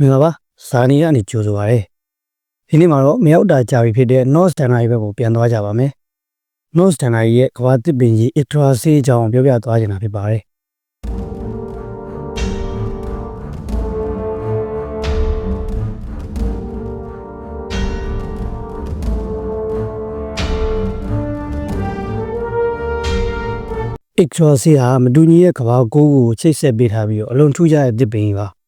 မင်္ဂလာပါဇာနီကနေကြိုဆိုပါရစေဒီနေ့မှာတော့မြောက်တာကြာပြီဖြစ်တဲ့ North Standard ဘက်ကိုပြန်သွားကြပါမယ် North Standard ရဲ့ကဘာတစ်ပင်ကြီး Itra ဆေးအကြောင်းပြောပြသွားချင်တာဖြစ်ပါတယ်အစ်ထရာစီဟာမတူညီရဲ့ကဘာကိုးကိုချိတ်ဆက်ပေးထားပြီးတော့အလွန်ထူးခြားတဲ့တစ်ပင်ကြီးပါ။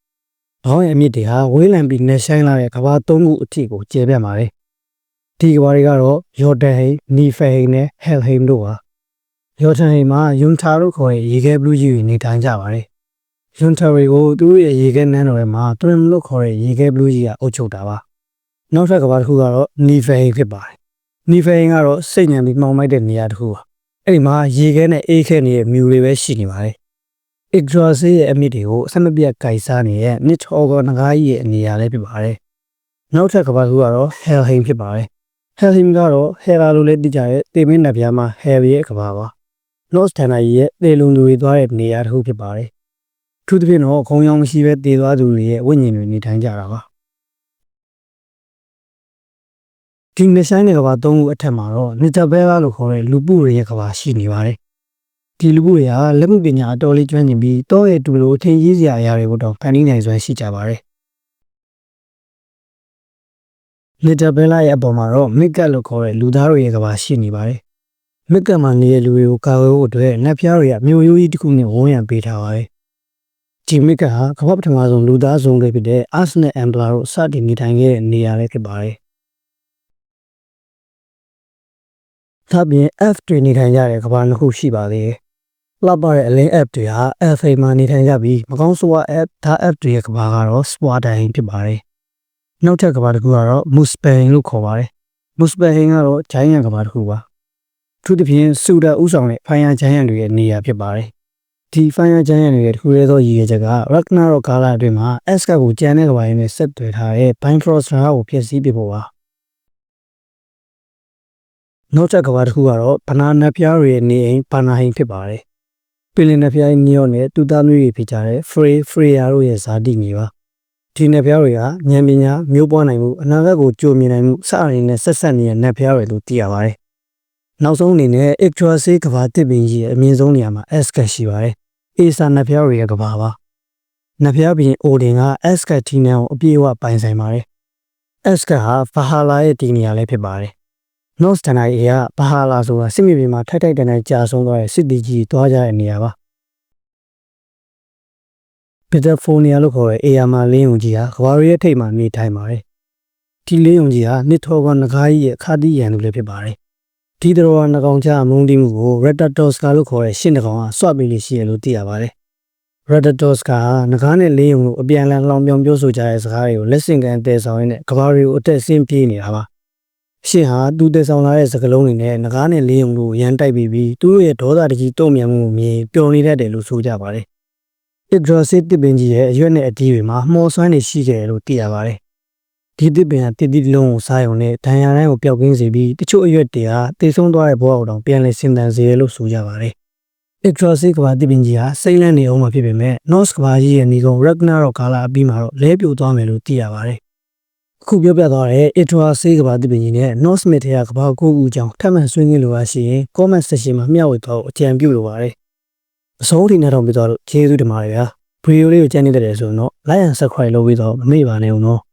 ဘောင်းရဲ့အမြင့်တွေဟာဝေးလံပြီးနဲ့ဆိုင်လာတဲ့ကဘာသုံးခုအထိကိုကျယ်ပြန့်ပါတယ်။ဒီကဘာတွေကတော့ယော်ဒန်ဟိန်၊နီဖယ်ဟိန်နဲ့ဟဲလ်ဟိန်တို့ပါ။ယော်ဒန်ဟိန်မှာယွန်တာတို့ခေါ်တဲ့ရေခဲဘလူးကြီးတွေနေထိုင်ကြပါတယ်။ယွန်တာတွေကိုသူတို့ရဲ့ရေခဲနန်းတော်ထဲမှာထရမ်လို့ခေါ်တဲ့ရေခဲဘလူးကြီးကအုပ်ချုပ်တာပါ။နောက်ထပ်ကဘာတစ်ခုကတော့နီဖယ်ဟိန်ဖြစ်ပါတယ်။နီဖယ်ဟိန်ကတော့စိတ်ညံပြီးမှောင်မိုက်တဲ့နေရာတစ်ခုပါ။အဲ့ဒီမှာရေခဲနဲ့အေးခဲနေတဲ့မြူတွေပဲရှိနေပါတယ်။ Yggdrasil ရဲ့အမြင့်တွေကိုအဆက်မပြတ်ကိုက်စားနေတဲ့မြစ်ထောကငကားကြီးရဲ့အနေအထားလေးဖြစ်ပါတယ်။နောက်ထပ်ကမ္ဘာတစ်ခုကတော့ Helheim ဖြစ်ပါတယ်။ Helheim ကတော့ Hera လို့လည်းသိကြတဲ့တေမင်းနဗျာမှာ Hel ရဲ့ကမ္ဘာပါ။ North Tanner ရဲ့တေလုံသူတွေသွားတဲ့နေရာတစ်ခုဖြစ်ပါတယ်။ထူးသဖြင့်တော့ခုံရောင်မရှိပဲတေသွားသူတွေရဲ့ဝိညာဉ်တွေနေထိုင်ကြတာပါ။ဒီနဆိုင်တဲ့ကဘာသုံးခုအထက်မှာတော့နီတာဘဲလာလို့ခေါ်တဲ့လူပုတွေရဲ့ကဘာရှိနေပါတယ်။ ဒီလူပုတွေကလက်မှုပညာအတော်လေးကျွမ်းကျင်ပြီးတောရဲ့တူလိုအထင်ကြီးစရာအရာတွေကိုတော့ဖန်တီးနိုင်စွမ်းရှိကြပါတယ်။နီတာဘဲလာရဲ့အပေါ်မှာတော့မစ်ကတ်လို့ခေါ်တဲ့လူသားတွေရဲ့ကဘာရှိနေပါတယ်။မစ်ကတ်မှာနေတဲ့လူတွေကိုကာဝယ်ဖို့အတွက်နတ်ဖျားတွေကမြို့ရိုးကြီးတစ်ခုနဲ့ဝန်းရံပေးထားပါတယ်။ဒီမစ်ကတ်ဟာကမ္ဘာပထမဆုံးလူသားစုံတွေဖြစ်တဲ့ Arsenal Ambler တို့စတင်နေထိုင်ခဲ့တဲ့နေရာလေးဖြစ်ပါတယ်။။ဒါပြင် F တွေနေထိုင်ကြတဲ့ကမ္ဘာနှစ်ခုရှိပါသေးတယ်။ လှပတဲ့အလင်း F တွေဟာ Alpha မှာနေထိုင်ကြပြီးမကောင်းဆိုးဝါ F ဒါ F တွေရဲ့ကမ္ဘာကတော့ Spore တိုင်းဖြစ်ပါတယ်။နောက်ထပ်ကမ္ဘာတစ်ခုကတော့ Muspelheim လို့ခေါ်ပါတယ်။ Muspelheim ကတော့ Giant ကမ္ဘာတစ်ခုပါ။သူတစ်ပြင်စူဒါဥဆောင်တဲ့ Fire Giant တွေရဲ့နေရာဖြစ်ပါတယ်။ဒီ Fire Giant တွေရဲ့တစ်ခုတည်းသောရည်ရွယ်ချက်က Ragnarok ကာလအတွင်းမှာ S ကကိုကျန်တဲ့ကမ္ဘာရင်းနဲ့ဆက်သွယ်ထားတဲ့ Bifrost ရာကိုဖျက်ဆီးပစ်ဖို့ပါ။နောက်ထပ်ကဘာတစ်ခုကတော့ဗနာနက်ဖျားတွေရဲ့နေအိမ်ဘာနာဟိန်ဖြစ်ပါတယ်။ ပင်လယ်နက်ဖျားနီယော့နဲ့တူသားမျိုးတွေဖြစ်ကြတဲ့ဖရေဖရေယာတို့ရဲ့ဇာတိမြေပါ။ဒီနက်ဖျားတွေကဉာဏ်ပညာမျိုးပွားနိုင်မှုအနာဂတ်ကိုကြိုမြင်နိုင်မှုစအရင်းနဲ့ဆက်ဆက်နေတဲ့နက်ဖျားတွေလို့သိရပါတယ်။နောက်ဆုံးအနေနဲ့ Yggdrasil ကဘာတစ်ပင်ကြီးရဲ့အမြင့်ဆုံးနေရာမှာ Eska ရှိပါတယ်။ Asa နက်ဖျားတွေရဲ့ကဘာပါ။နက်ဖျားပြင်အိုဒင်က Eska တီနန်ကိုအပြည့်အဝပိုင်ဆိုင်ပါတယ်။ Eska ဟာဗဟာလာရဲ့တီနေရာလည်းဖြစ်ပါတယ်။ North Tanai ကဘာဟာလာဆိုတာစစ်မြေပြင်မှာထိုက်ထိုက်တန်တန်ကြာဆုံးသွားတဲ့စစ်တီကြီးတွားကြတဲ့နေရာပါပီတာဖိုနီယာလို့ခေါ်တဲ့အေယာမာလင်းုံကြီးဟာကဘာရီရဲ့ထိပ်မှာနေထိုင်ပါတယ်ဒီလင်းုံကြီးဟာနစ်ထောကငကားကြီးရဲ့ခါတိရန်သူလည်းဖြစ်ပါတယ်ဒီတော်ကငကောင်ချမုန်းတိမှုကို Ratatoska လို့ခေါ်တဲ့ရှင်းတကောင်ကစွတ်ပြီးလိရှိရလို့သိရပါတယ် Ratatoska ဟာငကားနဲ့လင်းုံလို့အပြန်အလှန်လောင်ပြောင်ပြောဆိုကြတဲ့စကားတွေကိုလက်ဆင့်ကမ်းတည်ဆောင်ရင်းနဲ့ကဘာရီကိုအသက်ဆင်းပြေးနေတာပါ ရှင်းဟာသူတည်ဆောင်လာတဲ့စကလုံးတွေနဲ့ငကားနဲ့လေးုံတို့ရန်တိုက်ပြီးပြီးသူတို့ရဲ့ဒေါသတကြီးတုံ့ပြန်မှုကိုမြင်ပျော်နေတတ်တယ်လို့ဆိုကြပါတယ်။ Yggdrasil တစ်ပင်ကြီးရဲ့အရွက်နဲ့အတီးတွေမှာမှော်ဆွမ်းနေရှိတယ်လို့သိရပါတယ်။ဒီတစ်ပင်ဟာတစ်တိလုံးကိုစားရုံနဲ့ဒဏ်ရာတိုင်းကိုပျောက်ကင်းစေပြီးတချို့အရွက်တွေဟာတေဆုံးသွားတဲ့ဘဝကိုတောင်ပြန်လည်ဆင်တန်စေတယ်လို့ဆိုကြပါတယ်။ Yggdrasil ကဘာတစ်ပင်ကြီးဟာစိမ့်လန့်နေအောင်မှာဖြစ်ပေမဲ့ Norse ကဘာကြီးရဲ့ညီကုန်း Ragnarok ကာလအပြီးမှာတော့လဲပြိုသွားမယ်လို့သိရပါတယ် ခုပြောပြသွားတဲ့ Itra ဆေးကဘာတိပင်ကြီးနဲ့ North Smith ရဲ့ကဘာကိုကူအကြောင်းထပ်မံဆွေးနွေးလိုပါရှိရင် comment section မှာမျှဝေသွားဖို့အကြံပြုလိုပါတယ်။အဆုံးထိနဲ့တော့ပြသွားလို့ကျေးဇူးတင်ပါတယ်ဗျာ။ဗီဒီယိုလေးကိုကြည့်နေတယ်ဆိုတော့ like and subscribe လုပ်ပြီးတော့မမေ့ပါနဲ့ဦးနော်။